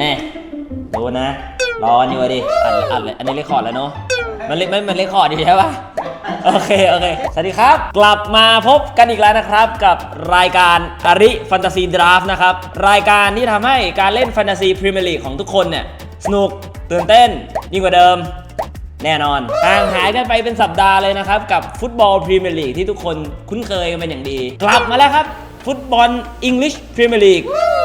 แน่ๆดูนะ รอนี่วะดิอัดอัดเลยอันนี้เรคคอร์ดแล้วเนาะ มันเรมันมันเรคคอร์ดอยู่ใช่ปะโอเค โอเค สวัสดีครับ กลับมาพบกันอีกแล้วนะครับ กับรายการอาริแฟนตาซีดราฟนะครับ รายการที่ทำให้การเล่นแฟนตาซีพรีเมียร์ลีกของทุกคนเนี่ย สนุกตื่นเต้น ยิ่งกว่าเดิม แน่นอนห่างหายกันไปเป็นสัปดาห์เลยนะครับ กับฟุตบอลพรีเมียร์ลีกที่ทุกคนคุ้นเคยกันเป็นอย่างดี กลับมาแล้วครับ ฟุตบอลอังกฤษพรีเมียร์ลีก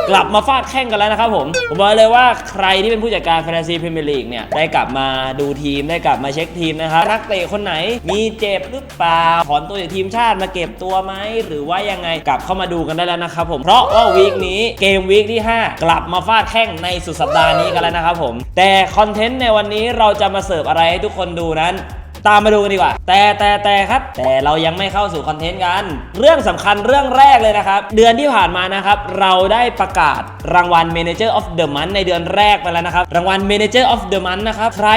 กลับมาฟาดแข่งกันแล้วนะครับผม ผมบอกเลยว่าใครที่เป็นผู้จัดการแฟนตาซีพรีเมียร์ลีกเนี่ยได้กลับมาดูทีมได้กลับมาเช็คทีมนะครับนักเตะคนไหนมีเจ็บหรือเปล่าถอนตัวจากทีมชาติมาเก็บตัวไหมหรือว่ายังไงกลับเข้ามาดูกันได้แล้วนะครับผมเพราะว่าวีคนี้เกมวีคที่ 5 กลับมาฟาดแข่งในสุดสัปดาห์นี้กันแล้วนะครับผม แต่คอนเทนต์ในวันนี้เราจะมาเสิร์ฟอะไรให้ทุกคนดูนั้น ตามมาดูกันดีกว่า แต่แต่แต่ครับ แต่เรายังไม่เข้าสู่คอนเทนต์กัน เรื่องสำคัญเรื่องแรกเลยนะครับ เดือนที่ผ่านมานะครับ เราได้ประกาศรางวัล Manager of the Month ในเดือนแรกไปแล้วนะครับ รางวัล Manager of the Month นะครับ ใคร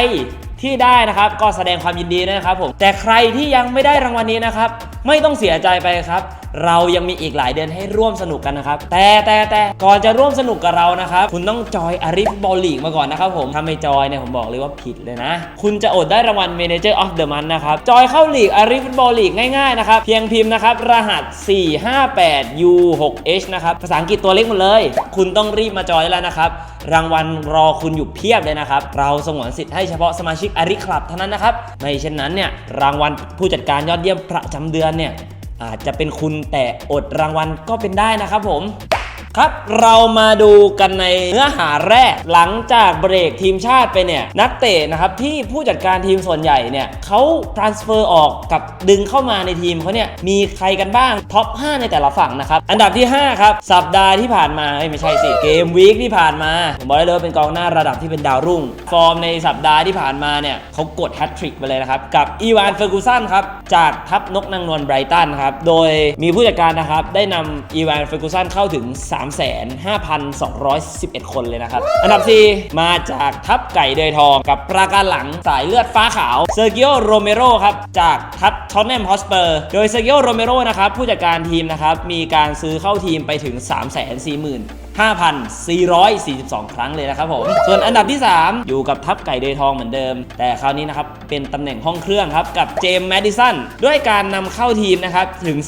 ที่ได้นะครับ ก็แสดงความยินดีนะครับผมแต่ใครที่ยังไม่ได้รางวัลนี้นะครับ ไม่ต้องเสียใจไปครับ เรายังมีอีกหลายเดือนให้ร่วมสนุกกันนะครับ แต่แต่แต่ก่อนจะร่วมสนุกกับเรานะครับ คุณต้องจอยอาริฟบอลลีกมาก่อนนะครับผมถ้าไม่จอยเนี่ยผมบอกเลยว่าผิดเลยนะ คุณจะอดได้รางวัล Manager of the Month นะครับ จอยเข้าลีกอาริฟบอลลีกง่ายๆนะครับ เพียงพิมพ์นะครับ รหัส 458U6H นะครับ ภาษาอังกฤษตัวเล็กหมดเลย คุณต้องรีบมาจอยแล้วนะครับรางวัลรอคุณอยู่เพียบเลยนะครับ เราสงวนสิทธิ์ให้เฉพาะสมาชิกอาริคลับเท่านั้นนะครับ ไม่เช่นนั้นเนี่ยรางวัลผู้จัดการยอดเยี่ยมประจำเดือนเนี่ย อาจจะเป็นคุณแต่อดรางวัลก็เป็นได้นะครับผม ครับเรามาดูกันในเนื้อหาแรก หลังจากเบรกทีมชาติไปเนี่ยนักเตะนะครับที่ผู้จัดการทีมส่วนใหญ่เนี่ยเขา transfer ออกกับดึงเข้ามาในทีมเขาเนี่ยมีใครกันบ้างท็อป 5 ในแต่ละฝั่งนะครับ อันดับที่ 5 ครับ สัปดาห์ที่ผ่านมาไม่ใช่สิ เกมวีคที่ผ่านมา ผมบอกได้เลยว่าเป็นกองหน้าระดับที่เป็นดาวรุ่ง ฟอร์มในสัปดาห์ที่ผ่านมาเนี่ยเขากดแฮตทริกไปเลยนะครับ กับอีวานเฟอร์กูสันครับ จากทัพนกนางนวลไบรตันครับ โดยมีผู้จัดการนะครับ ได้นำอีวานเฟอร์กูสันเข้าถึง3,5211 คนเลยนะครับ อันดับ 4 มาจากทัพไก่เดยทองกับปราการหลังสายเลือดฟ้าขาวเซอร์กิโอโรเมโรครับ จากทัพทอนแนมฮอสเปอร์โดยเซอร์กิโอโรเมโรนะครับ ผู้จัดการทีมนะครับ มีการซื้อเข้าทีมไปถึง 340,000 5,442 ครั้งเลยนะครับผม ส่วนอันดับที่ 3 อยู่กับทัพไก่เดยทองเหมือนเดิม แต่คราวนี้นะครับ เป็นตำแหน่งห้องเครื่องครับ กับเจมส์แมดิสันด้วยการนำเข้าทีมนะครับ ถึง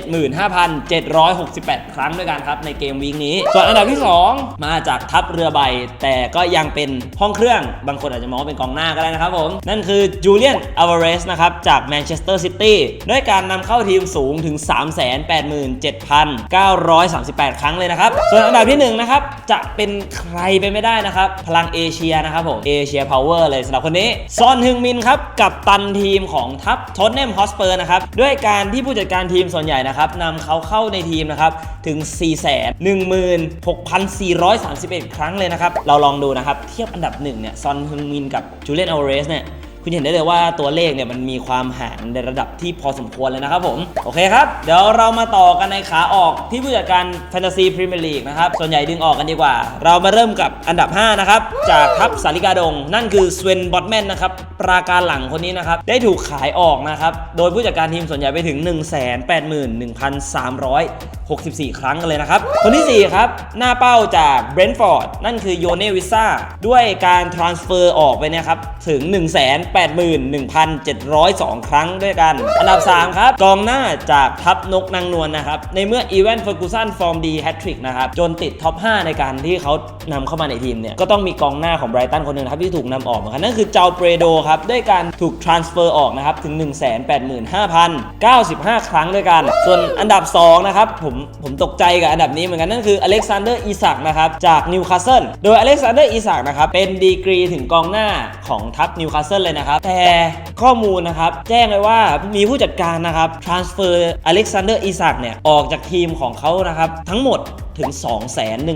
375,768 ครั้งด้วยกันครับ ในเกมวีคนี้ ส่วนอันดับที่ 2 มาจากทัพเรือใบ แต่ก็ยังเป็นห้องเครื่อง บางคนอาจจะมองว่าเป็นกองหน้าก็ได้นะครับผม นั่นคือจูเลียนอ l ว a เรสนะครับจากแมนเชสเตอร์ซิตี้ด้วยการนำเข้าทีมสูงถึง 387,938 ครั้งเลยนะครับส่วนอันดับับที่1นะครับจะเป็นใครไปไม่ได้นะครับ พลังเอเชียนะครับผมเอเชียพาวเวอร์เลยสำหรับคนนี้ซอนฮึงมินครับกับตันทีมของทัพท o นเนมฮอสเปอร์นะครับด้วยการที่ผู้จัดการทีมส่วนใหญ่นะครับนำเขาเข้าในทีมนะครับถึง 416,431 ครั้งเลยนะครับ เราลองดูนะครับ เทียบอันดับหนึ่งเนี่ยซอนฮึงมินกับจูเลียนอ l วเรสเนี่ย คุณเห็นได้เลยว่าตัวเลขเนี่ยมันมีความห่างในระดับที่พอสมควรเลยนะครับผมโอเคครับ เดี๋ยวเรามาต่อกันในขาออกที่ผู้จัดการแฟนตาซีพรีเมียร์ลีกนะครับส่วนใหญ่ดึงออกกันดีกว่า เรามาเริ่มกับอันดับ 5 นะครับ จากทัพสาริกาดง นั่นคือสเวนบอตแมนนะครับปราการหลังคนนี้นะครับได้ถูกขายออกนะครับโดยผู้จัดการทีมส่วนใหญ่ไปถึง 181,364 ครั้งกันเลยนะครับ คนที่ 4 ครับ หน้าเป้าจากเบรนท์ฟอร์ดนั่นคือโยเนวิซ่าด้วยการทรานสเฟอร์ออกไปเนะครับถึง81,702 ครั้งด้วยกัน อันดับ 3 ครับ กองหน้าจากทัพนกนางนวลนะครับ ในเมื่ออีเวนต์เฟอร์กูสันฟอร์มดีแฮตทริกนะครับ จนติดท็อป 5 ในการที่เขานำเข้ามาในทีมเนี่ย ก็ต้องมีกองหน้าของไบรตันคนหนึ่งครับที่ถูกนำออกเหมือนกันนั่นคือเจ้าเปรโดครับ ด้วยการถูกทรานสเฟอร์ออกนะครับ ถึง 185,095 ครั้งด้วยกัน ส่วนอันดับ 2 นะครับ ผมผมตกใจกับอันดับนี้เหมือนกันนั่นคืออเล็กซานเดอร์อีสักนะครับจากนิวคาสเซิลโดยอเล็กซานเดอร์อีสักนะครับเป็นดีกรีถึงกองหน้าของทัพนิวคาสเซิลเลยนะครับแต่ข้อมูลนะครับ แจ้งเลยว่ามีผู้จัดการนะครับทรานสเฟอร์อเล็กซานเดอร์อิสักเนี่ย ออกจากทีมของเขานะครับ ทั้งหมด ถึง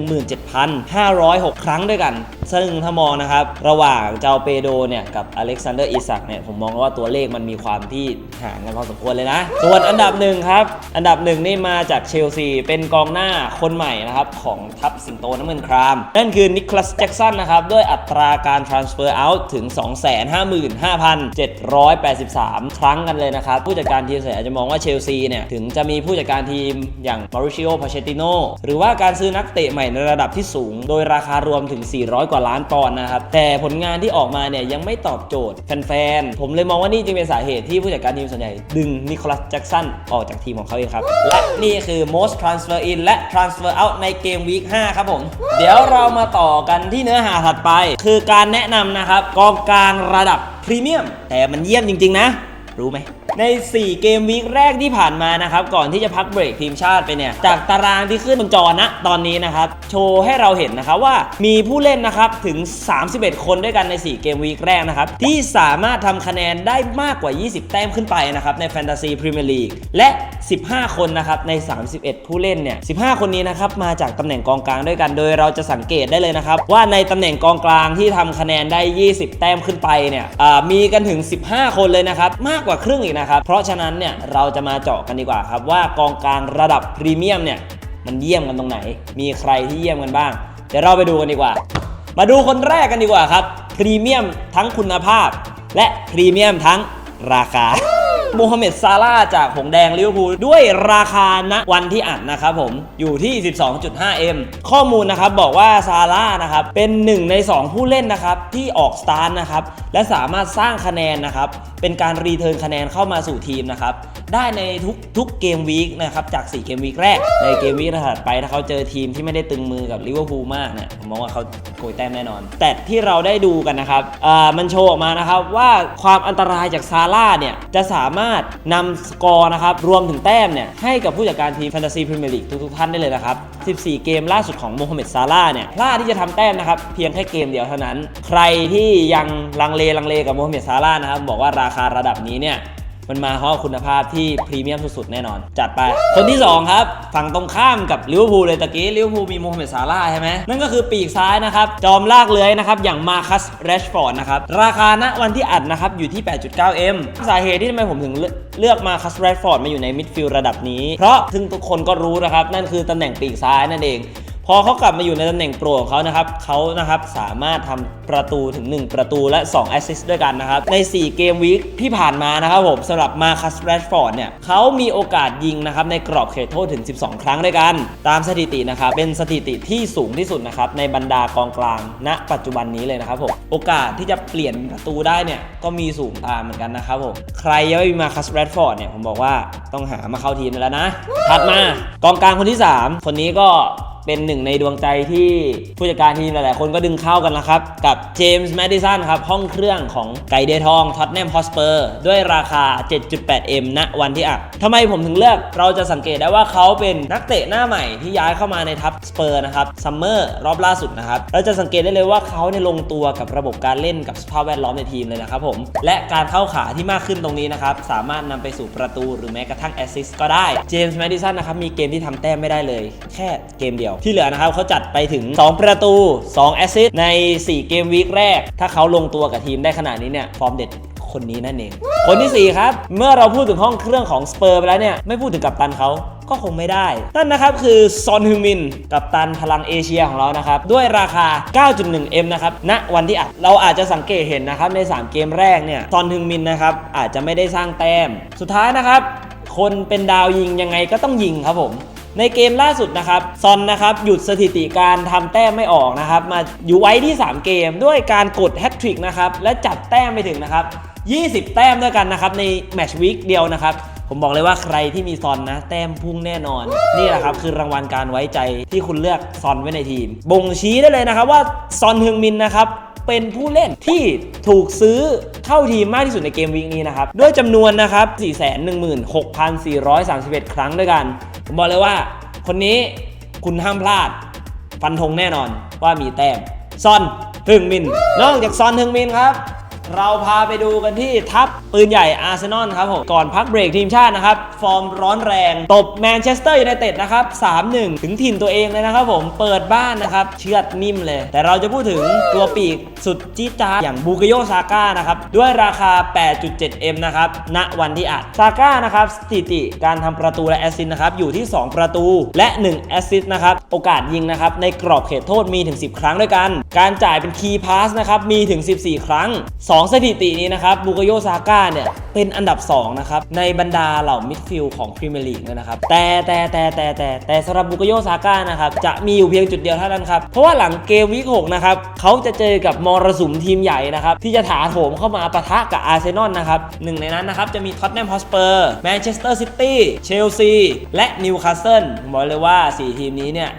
217,506 ครั้งด้วยกัน ซึ่งถ้ามองนะครับ ระหว่างเจ้าเปโดเนี่ยกับอเล็กซานเดอร์อิสักเนี่ยผมมองว่าตัวเลขมันมีความที่ห่างกันพอสมควรเลยนะ ส่วนอันดับหนึ่งครับ อันดับหนึ่งนี่มาจากเชลซี เป็นกองหน้าคนใหม่นะครับ ของทัพสิงโตน้ำเงินคราม นั่นคือนิโคลัสแจ็กสันนะครับ ด้วยอัตราการ transfer out ถึง 255,783 ครั้งกันเลยนะครับ ผู้จัดการทีมส่วนใหญ่อาจจะมองว่าเชลซีเนี่ยถึงจะมีผู้จัดการทีมอย่างมาริชิโอ พาเชติโนหรือว่าการซื้อนักเตะใหม่ในระดับที่สูง โดยราคารวมถึง 400 กว่าล้านปอนด์นะครับ แต่ผลงานที่ออกมาเนี่ยยังไม่ตอบโจทย์แฟนๆ ผมเลยมองว่านี่จึงเป็นสาเหตุที่ผู้จัดการทีมส่วนใหญ่ ดึงนิโคลัสแจ็กสันออกจากทีมของเขาเองครับ และนี่คือ most transfer in และ transfer out ในเกมวีค5ครับผม เดี๋ยวเรามาต่อกันที่เนื้อหาถัดไป คือการแนะนำนะครับกองกลางระดับพรีเมียมแต่มันเยี่ยมจริง ๆ นะ รู้ไหม ใน 4 เกมวีคแรกที่ผ่านมานะครับ ก่อนที่จะพักเบรกทีมชาติไปเนี่ย จากตารางที่ขึ้นบนจอนะตอนนี้นะครับ โชว์ให้เราเห็นนะครับว่ามีผู้เล่นนะครับถึง 31 คนด้วยกันใน 4 เกมวีคแรกนะครับ ที่สามารถทำคะแนนได้มากกว่า 20 แต้มขึ้นไปนะครับ ในแฟนตาซีพรีเมียร์ลีกและ 15 คนนะครับ ใน 31 ผู้เล่นเนี่ย 15 คนนี้นะครับ มาจากตำแหน่งกองกลางด้วยกัน โดยเราจะสังเกตได้เลยนะครับ ว่าในตำแหน่งกองกลางที่ทำคะแนนได้ 20 แต้มขึ้นไปเนี่ยมีกันถึง 15 คนเลยนะครับมากกว่าครึ่งอีกนะครับ เพราะฉะนั้นเนี่ยเราจะมาเจาะกันดีกว่าครับว่ากองกลางระดับพรีเมียมเนี่ยมันเยี่ยมกันตรงไหน มีใครที่เยี่ยมกันบ้าง เดี๋ยวเราไปดูกันดีกว่า มาดูคนแรกกันดีกว่าครับ พรีเมียมทั้งคุณภาพ และพรีเมียมทั้งราคา โมฮัมเหม็ดซาร่าจากหงแดงลิเวอร์พูลด้วยราคาณวันที่อัดนะครับผมอยู่ที่ 12.5M ข้อมูลนะครับบอกว่าซาร่านะครับเป็นหนึ่งใน 2 ผู้เล่นนะครับที่ออกสตาร์ทนะครับและสามารถสร้างคะแนนนะครับเป็นการรีเทิร์นคะแนนเข้ามาสู่ทีมนะครับ ได้ในทุกทุกเกมวีคนะครับจาก 4 เกมวีคแรก ในเกมวีคถัดไปถ้าเขาเจอทีมที่ไม่ได้ตึงมือกับลิเวอร์พูลมากเนี่ยผมมองว่าเขาโกยแต้มแน่นอน แต่ที่เราได้ดูกันนะครับอ่ามันโชว์ออกมานะครับว่าความอันตรายจากซาร่าห์เนี่ยจะสามารถนำสกอร์นะครับรวมถึงแต้มเนี่ยให้กับผู้จัดการทีมแฟนตาซีพรีเมียร์ลีกทุกๆท่านได้เลยนะครับ 14 เกมล่าสุดของโมฮัมเหม็ดซาร่าห์เนี่ยพลาดที่จะทำแต้มนะครับเพียงแค่เกมเดียวเท่านั้น ใครที่ยังลังเลลังเลกับโมฮัมเหม็ดซาร่าห์นะครับบอกว่าราคาระดับนี้เนี่ย มันมาเพราะคุณภาพที่พรีเมียมสุดๆแน่นอน จัดไป คนที่ 2 ครับ ฝั่งตรงข้ามกับลิเวอร์พูลเลยตะกี้ลิเวอร์พูลมีโมฮัมเหม็ดซาร่าห์ใช่ไหมนั่นก็คือปีกซ้ายนะครับ จอมลากเลื้อยนะครับ อย่างมาคัสแรชฟอร์ดนะครับ ราคาณวันที่อัดนะครับ อยู่ที่ 8.9M สาเหตุที่ทำไมผมถึงเลือกเลือกมาคัสแรชฟอร์ดมาอยู่ในมิดฟิลด์ระดับนี้ เพราะซึ่งทุกคนก็รู้นะครับนั่นคือตำแหน่งปีกซ้ายนั่นเอง พอเขากลับมาอยู่ในตำแหน่งโปรของเขานะครับเขานะครับสามารถทำประตูถึง 1 ประตูและ2แอสซิสต์ด้วยกันนะครับ ใน 4 เกมวีคที่ผ่านมานะครับผมสำหรับมาคัสแรชฟอร์ดเนี่ยเขามีโอกาสยิงนะครับในกรอบเขตโทษถึง 12 ครั้งด้วยกัน ตามสถิตินะครับเป็นสถิติที่สูงที่สุดนะครับในบรรดากองกลาง ณ ปัจจุบันนี้เลยนะครับผมโอกาสที่จะเปลี่ยนประตูได้เนี่ยก็มีสูงตามเหมือนกันนะครับผมใครยังไม่มีมาคัสแรชฟอร์ดเนี่ยผมบอกว่าต้องหามาเข้าทีมแล้วนะถัดมากองกลางคนที่ 3 คนนี้ก็ เป็นหนึ่งในดวงใจที่ผู้จัดการทีมหลาย ๆ คนก็ดึงเข้ากันนะครับ กับเจมส์แมดดิสันครับ ห้องเครื่องของไก่เดทองท็อตแนมฮอสเปอร์ด้วยราคา 7.8M ณวันที่อัดทำไมผมถึงเลือกเราจะสังเกตได้ว่าเขาเป็นนักเตะหน้าใหม่ที่ย้ายเข้ามาในทัพสเปอร์นะครับซัมเมอร์รอบล่าสุดนะครับเราจะสังเกตได้เลยว่าเขาเนี่ยลงตัวกับระบบการเล่นกับสภาพแวดล้อมในทีมเลยนะครับผมและการเข้าขาที่มากขึ้นตรงนี้นะครับสามารถนำไปสู่ประตูหรือแม้กระทั่งแอสซิสต์ก็ได้เจมส์แมดดิสันนะครับมีเกมที่ทำแต้มไม่ได้เลย แค่เกมเดียวที่เหลือนะครับเขาจัดไปถึง 2 ประตู 2 แอสซิสต์ใน 4 เกมวีคแรก ถ้าเขาลงตัวกับทีมได้ขนาดนี้เนี่ยฟอร์มเด็ดคนนี้นั่นเอง คนที่ 4 ครับ เมื่อเราพูดถึงห้องเครื่องของสเปอร์ไปแล้วเนี่ย ไม่พูดถึงกัปตันเขาก็คงไม่ได้ นั่นนะครับคือซอนฮึงมิน กัปตันพลังเอเชียของเรานะครับ ด้วยราคา 9.1M นะครับณวันที่อัดเราอาจจะสังเกตเห็นนะครับ ใน 3 เกมแรกเนี่ยซอนฮึงมินนะครับ อาจจะไม่ได้สร้างแต้ม สุดท้ายนะครับ คนเป็นดาวยิงยังไงก็ต้องยิงครับผม ในเกมล่าสุดนะครับซอนนะครับหยุดสถิติการทำแต้มไม่ออกนะครับมาอยู่ไว้ที่ 3 เกมด้วยการกดแฮตทริกนะครับและจัดแต้มไปถึงนะครับ20 แต้มด้วยกันนะครับในแมตช์วีคเดียวนะครับผมบอกเลยว่าใครที่มีซอนนะ แต้มพุ่งแน่นอน นี่แหละครับคือรางวัลการไว้ใจที่คุณเลือกซอนไว้ในทีม บ่งชี้ได้เลยนะครับว่าซอนฮึงมินนะครับเป็นผู้เล่นที่ถูกซื้อเข้าทีมมากที่สุดในเกมวีคนี้นะครับด้วยจำนวนนะครับ 416,431 ครั้งด้วยกัน ผมบอกเลยว่า คนนี้คุณห้ามพลาด ฟันธงแน่นอนว่ามีแต้มซอนฮึงมิน นอกจากซอนฮึงมินครับ เราพาไปดูกันที่ทัพปืนใหญ่อาร์เซนอลครับผมก่อนพักเบรกทีมชาตินะครับ ฟอร์มร้อนแรง ตบแมนเชสเตอร์ยูไนเต็ดนะครับ 3-1 ถึงถิ่นตัวเองเลยนะครับผมเปิดบ้านนะครับ เชือดนิ่มเลย แต่เราจะพูดถึงตัวปีกสุดจี๊ดจ๊าอย่างบูกโยซาก้านะครับ ด้วยราคา 8.7M นะครับณวันที่อัดซาก้านะครับสถิติการทำประตูและแอสซิสต์นะครับอยู่ที่ 2 ประตูและ 1 แอสซิสต์นะครับโอกาสยิงนะครับในกรอบเขตโทษมีถึง 10 ครั้งด้วยกัน การจ่ายเป็นคีย์พาสนะครับมีถึง 14 ครั้งของสถิตินี้นะครับบูกโยซาก้าเนี่ยเป็นอันดับ 2 นะครับ ในบรรดาเหล่ามิดฟิลด์ของพรีเมียร์ลีกนะครับ แต่แต่แต่แต่แต่แต่สำหรับบูกโยซาก้านะครับ จะมีอยู่เพียงจุดเดียวเท่านั้นครับ เพราะว่าหลังเกมวีค6นะครับเขาจะเจอกับมรสุมทีมใหญ่นะครับ ที่จะถาโถมเข้ามาปะทะกับอาร์เซนอลนะครับหนึ่งในนั้นนะครับ จะมีท็อตแนมฮอสเปอร์แมนเชสเตอร์ซิตี้เชลซีและนิวคาสเซิลบอกเลยว่า 4 ทีมนี้เนี่ย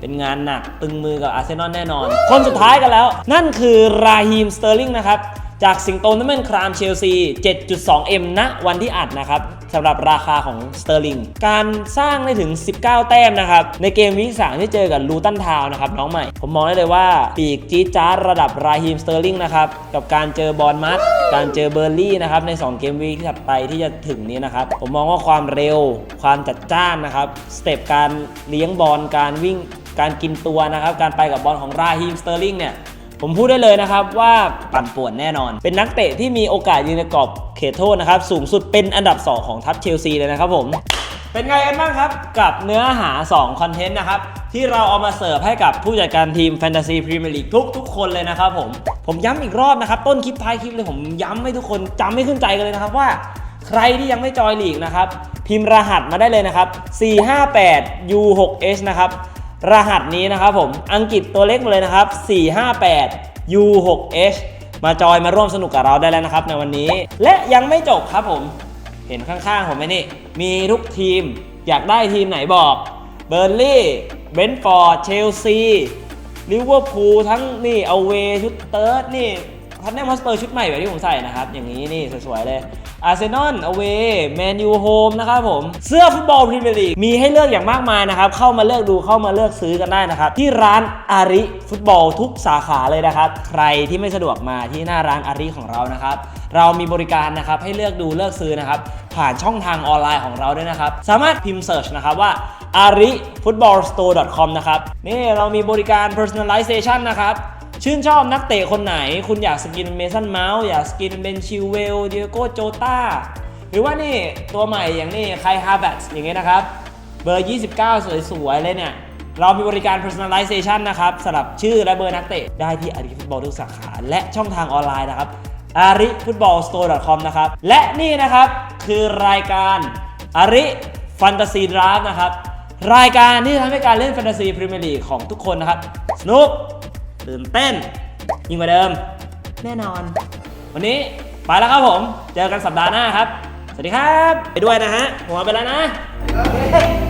เป็นงานหนักตึงมือกับอาร์เซนอลแน่นอน คนสุดท้ายกันแล้ว นั่นคือราฮีมสเตอร์ลิงนะครับ จากสิงโตนัมเบนครามเชลซี 7.2M ณวันที่อัดนะครับสำหรับราคาของสเตอร์ลิง การสร้างได้ถึง 19 แต้มนะครับ ในเกมวีคสามที่เจอกับลูตันทาวนะครับน้องใหม่ ผมมองได้เลยว่า ปีกจี๊จ้าระดับราฮีมสเตอร์ลิงนะครับ กับการเจอบอลมัด การเจอเบอร์ลี่นะครับ ใน 2 เกมวีคถัดไปที่จะถึงนี้นะครับ ผมมองว่าความเร็ว ความจัดจ้านนะครับ สเต็ปการเลี้ยงบอล การวิ่ง การกินตัวนะครับ การไปกับบอลของราฮีมสเตอร์ลิงเนี่ย ผมพูดได้เลยนะครับว่าปั่นป่วนแน่นอน เป็นนักเตะที่มีโอกาสยืนในกรอบเขตโทษนะครับ สูงสุดเป็นอันดับ 2 ของทัพเชลซีเลยนะครับผม เป็นไงกันบ้างครับ กับเนื้อหา 2 คอนเทนต์นะครับ ที่เราเอามาเสิร์ฟให้กับผู้จัดการทีมแฟนตาซีพรีเมียร์ลีกทุกทุกๆคนเลยนะครับผม ผมย้ำอีกรอบนะครับ ต้นคลิปท้ายคลิปเลยผมย้ำให้ทุกคนจำไม่ขึ้นใจกันเลยนะครับว่าใครที่ยังไม่จอยลีกนะครับพิมพ์รหัสมาได้เลยนะครับ458 U6H นะครับ รหัสนี้นะครับผมอังกฤษตัวเล็กมาเลยนะครับ 458 U6H มาจอยมาร่วมสนุกกับเราได้แล้วนะครับในวันนี้ และยังไม่จบครับผม เห็นข้างๆผมไหมนี่ มีทุกทีมอยากได้ทีมไหนบอกเบอร์ลี่เบนฟอร์ดเชลซีลิเวอร์พูลทั้งนี่เอาเวชุดเติร์ดนี่ ทันแนมฮอสเปอร์ชุดใหม่แบบที่ผมใส่นะครับ อย่างนี้นี่สวยๆเลยอาร์เซนอลเอาเวแมนยูโฮมนะครับผม เสื้อฟุตบอลพรีเมียร์ลีกมีให้เลือกอย่างมากมายนะครับ เข้ามาเลือกดูเข้ามาเลือกซื้อกันได้นะครับ ที่ร้านอาริฟุตบอลทุกสาขาเลยนะครับ ใครที่ไม่สะดวกมาที่หน้าร้านอาริของเรานะครับ เรามีบริการนะครับให้เลือกดูเลือกซื้อนะครับ ผ่านช่องทางออนไลน์ของเราด้วยนะครับ สามารถพิมพ์เสิร์ชนะครับว่า arifootballstore.com นะครับ นี่เรามีบริการ personalization นะครับ ชื่นชอบนักเตะคนไหน คุณอยากสกินเมสันเมาส์อยากสกินเบนชิวเวลเดียโกโจตาหรือว่านี่ตัวใหม่อย่างนี่ไคฮาร์แบตอย่างเงี้ยนะครับ เบอร์ 29 สวยๆ เลยเนี่ย เรามีบริการ personalization นะครับสำหรับชื่อและเบอร์นักเตะ ได้ที่อาริฟุตบอลทุกสาขา และช่องทางออนไลน์นะครับ a r i f o o t b a l l s t o r e c o m นะครับ และนี่นะครับคือรายการ a r i Fantasy Draft นะครับ รายการที่ทำให้การเล่นแฟนตาซีพรีเมียร์ลีกของทุกคนนะครับ สนุก ตื่นเต้น ยิ่งกว่าเดิม แน่นอน วันนี้ไปแล้วครับผม เจอกันสัปดาห์หน้าครับ สวัสดีครับ ไปด้วยนะฮะ หัวไปแล้วนะ